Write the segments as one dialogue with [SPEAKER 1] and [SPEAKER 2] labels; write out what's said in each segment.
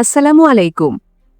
[SPEAKER 1] আসসালামু আলাইকুম।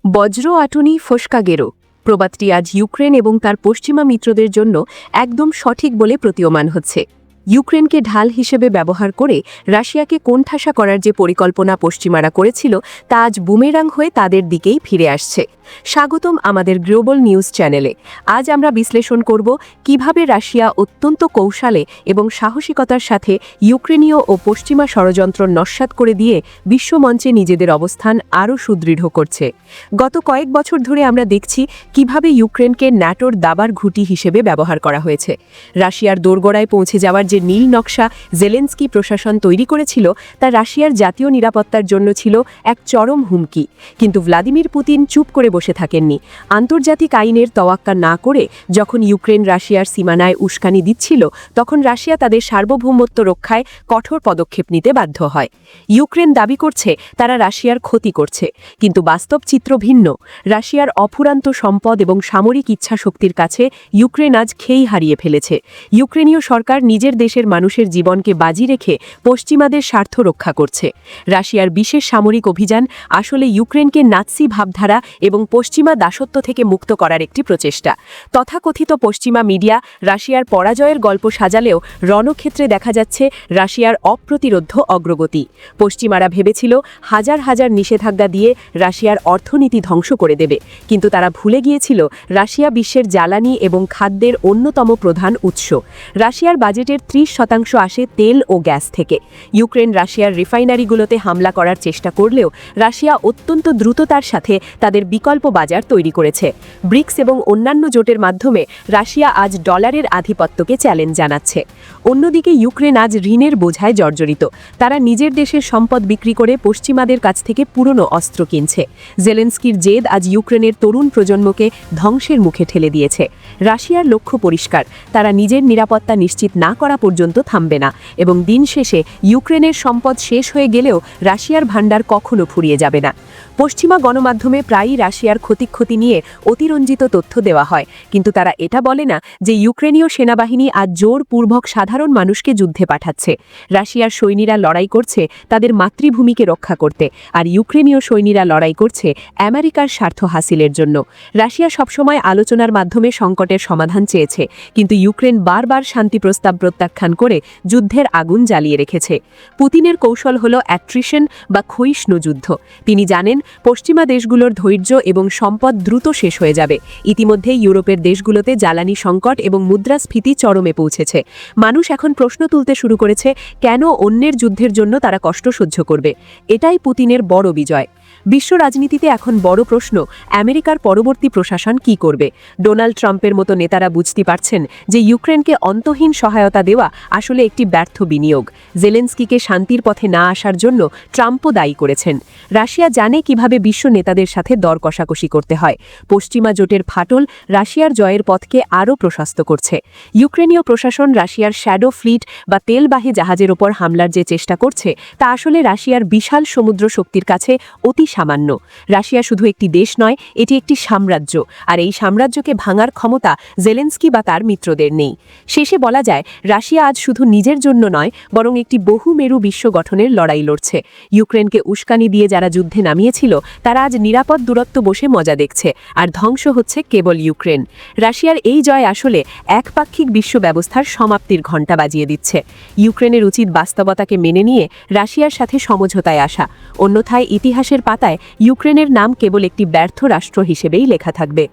[SPEAKER 1] বজ্র আটনি ফসকা গেরো। প্রবাদটি আজ ইউক্রেন এবং তার পশ্চিমা মিত্রদের জন্য একদম সঠিক বলে প্রতীয়মান হচ্ছে। ইউক্রেনকে ঢাল হিসেবে ব্যবহার করে রাশিয়াকে কোণঠাসা করার যে পরিকল্পনা পশ্চিমারা করেছিল, তা আজ বুমেরাং হয়ে তাদের দিকেই ফিরে আসছে। স্বাগতম আমাদের গ্লোবাল নিউজ চ্যানেলে। আজ আমরা বিশ্লেষণ করব কীভাবে রাশিয়া অত্যন্ত কৌশলে এবং সাহসিকতার সাথে ইউক্রেনীয় ও পশ্চিমা ষড়যন্ত্র নস্যাৎ করে দিয়ে বিশ্বমঞ্চে নিজেদের অবস্থান আরও সুদৃঢ় করছে। গত কয়েক বছর ধরে আমরা দেখছি কীভাবে ইউক্রেনকে ন্যাটোর দাবার ঘুটি হিসেবে ব্যবহার করা হয়েছে। রাশিয়ার দোরগোড়ায় পৌঁছে যাওয়ার যে নীল নকশা জেলেন্সকি প্রশাসন তৈরি করেছিল, তা রাশিয়ার জাতীয় নিরাপত্তার জন্য ছিল এক চরম হুমকি। কিন্তু ভ্লাদিমির পুতিন চুপ করে বসে থাকেননি। আন্তর্জাতিক আইনের তওয়াক্কা না করে যখন ইউক্রেন রাশিয়ার সীমানায় উস্কানি দিচ্ছিল, তখন রাশিয়া তাদের সার্বভৌমত্ব রক্ষায় কঠোর পদক্ষেপ নিতে বাধ্য হয়। ইউক্রেন দাবি করছে, তারা রাশিয়ার ক্ষতি করছে। কিন্তু বাস্তব চিত্র ভিন্ন। রাশিয়ার অফুরান্ত সম্পদ এবং সামরিক ইচ্ছাশক্তির কাছে ইউক্রেন আজ খেই হারিয়ে ফেলেছে। ইউক্রেনীয় সরকার নিজের দেশের মানুষের জীবনকে বাজি রেখে পশ্চিমাদের স্বার্থ রক্ষা করছে। রাশিয়ার বিশেষ সামরিক অভিযান আসলে ইউক্রেনকে নাৎসি ভাবধারা এবং পশ্চিমা দাসত্ব থেকে মুক্ত করার একটি প্রচেষ্টা। তথাকথিত পশ্চিমা মিডিয়া রাশিয়ার পরাজয়ের গল্প সাজালেও রণক্ষেত্রে দেখা যাচ্ছে রাশিয়ার অপ্রতিরোধ অগ্রগতি। পশ্চিমারা ভেবেছিল হাজার হাজার নিষেধাজ্ঞা দিয়ে রাশিয়ার অর্থনীতি ধ্বংস করে দেবে। কিন্তু তারা ভুলে গিয়েছিল রাশিয়া বিশ্বের জ্বালানি এবং খাদ্যের অন্যতম প্রধান উৎস। রাশিয়ার বাজেটের ত্রিশ শতাংশ আসে তেল ও গ্যাস থেকে। ইউক্রেন রাশিয়ার রিফাইনারিগুলোতে হামলা করার চেষ্টা করলেও রাশিয়া অত্যন্ত দ্রুততার সাথে তাদের বিকল্প বাজার তৈরি করেছে। ব্রিক্স এবং অন্যান্য জোটের মাধ্যমে রাশিয়া আজ ডলারের আধিপত্যকে চ্যালেঞ্জ জানাচ্ছে। অন্যদিকে ইউক্রেন আজ ঋণের বোঝায় জর্জরিত। তারা নিজের দেশের সম্পদ বিক্রি করে পশ্চিমাদের কাছ থেকে পুরনো অস্ত্র কিনছে। জেলেন্সকির জেদ আজ ইউক্রেনের তরুণ প্রজন্মকে ধ্বংসের মুখে ঠেলে দিয়েছে। রাশিয়ার লক্ষ্য পরিষ্কার। তারা নিজের নিরাপত্তা নিশ্চিত না করা পর্যন্ত থামবে না এবং দিন শেষে ইউক্রেনের সম্পদ শেষ হয়ে গেলেও রাশিয়ার ভাণ্ডার কখনো ফুরিয়ে যাবে না। পশ্চিমা গণমাধ্যমে প্রায়ই রাশিয়ার ক্ষতিক্ষতি নিয়ে অতিরঞ্জিত তথ্য দেওয়া হয়। কিন্তু তারা এটা বলে না যে ইউক্রেনীয় সেনাবাহিনী আজ জোরপূর্বক সাধারণ মানুষকে যুদ্ধে পাঠাচ্ছে। রাশিয়ার সৈনীরা লড়াই করছে তাদের মাতৃভূমিকে রক্ষা করতে আর ইউক্রেনীয় সৈনীরা লড়াই করছে আমেরিকার স্বার্থ হাসিলের জন্য। রাশিয়া সবসময় আলোচনার মাধ্যমে সংকটের সমাধান চেয়েছে, কিন্তু ইউক্রেন বারবার শান্তি প্রস্তাব প্রত্যাখ্যান করে যুদ্ধের আগুন জ্বালিয়ে রেখেছে। পুতিনের কৌশল হল অ্যাট্রিশন বা ক্ষয়িষ্ণু যুদ্ধ। তিনি জানেন, পশ্চিমা দেশগুলোর ধৈর্য এবং সম্পদ দ্রুত শেষ হয়ে যাবে। ইতিমধ্যে ইউরোপের দেশগুলোতে জ্বালানি সংকট এবং মুদ্রাস্ফীতি চরমে পৌঁছেছে। মানুষ এখন প্রশ্ন তুলতে শুরু করেছে, কেন অন্যের যুদ্ধের জন্য তারা কষ্ট সহ্য করবে? এটাই পুতিনের বড় বিজয়। বিশ্ব রাজনীতিতে এখন বড় প্রশ্ন, আমেরিকার পরবর্তী প্রশাসন কি করবে? ডোনাল্ড ট্রাম্পের মতো নেতারা বুঝতে পারছেন যে ইউক্রেনকে অন্তহীন সহায়তা দেওয়া আসলে একটি ব্যর্থ বিনিয়োগ। জেলেন্সকিকে শান্তির পথে না আসার জন্য ট্রাম্পও দায়ী করেছেন। রাশিয়া জানে কীভাবে বিশ্ব নেতাদের সাথে দর কষাকষি করতে হয়। পশ্চিমা জোটের ফাটল রাশিয়ার জয়ের পথকে আরও প্রশস্ত করছে। ইউক্রেনীয় প্রশাসন রাশিয়ার শ্যাডো ফ্লিট বা তেলবাহী জাহাজের ওপর হামলার যে চেষ্টা করছে, তা আসলে রাশিয়ার বিশাল সমুদ্র শক্তির কাছে অতি সামান্য। রাশিয়া শুধু একটি দেশ নয়, এটি একটি সাম্রাজ্য, আর এই সাম্রাজ্যকে ভাঙার ক্ষমতা জেলেন্সকি বা তার মিত্রদের নেই। শেষে বলা যায়, রাশিয়া আজ শুধু নিজের জন্য নয়, বরং একটি বহুমেরু বিশ্ব গঠনের লড়াই লড়ছে। ইউক্রেনকে উস্কানি দিয়ে যারা যুদ্ধে নামিয়েছিল, তারা আজ নিরাপদ দূরত্ব বসে মজা দেখছে, আর ধ্বংস হচ্ছে কেবল ইউক্রেন। রাশিয়ার এই জয় আসলে একপাক্ষিক বিশ্ব ব্যবস্থার সমাপ্তির ঘণ্টা বাজিয়ে দিচ্ছে। ইউক্রেনের উচিত বাস্তবতাকে মেনে নিয়ে রাশিয়ার সাথে সমঝোতায় আসা। অন্যথায় ইতিহাসের পাতায় ইউক্রেনের নাম কেবল একটি ব্যর্থ রাষ্ট্র হিসেবেই লেখা থাকবে।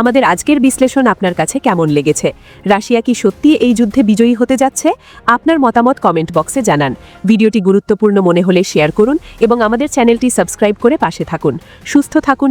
[SPEAKER 1] আমাদের আজকের বিশ্লেষণ আপনার কাছে কেমন লেগেছে? রাশিয়া কি সত্যি এই যুদ্ধে বিজয়ী হতে যাচ্ছে? আপনার মতামত কমেন্ট বক্সে জানান। ভিডিওটি গুরুত্বপূর্ণ মনে হলে শেয়ার করুন এবং আমাদের চ্যানেলটি সাবস্ক্রাইব করে পাশে থাকুন। সুস্থ থাকুন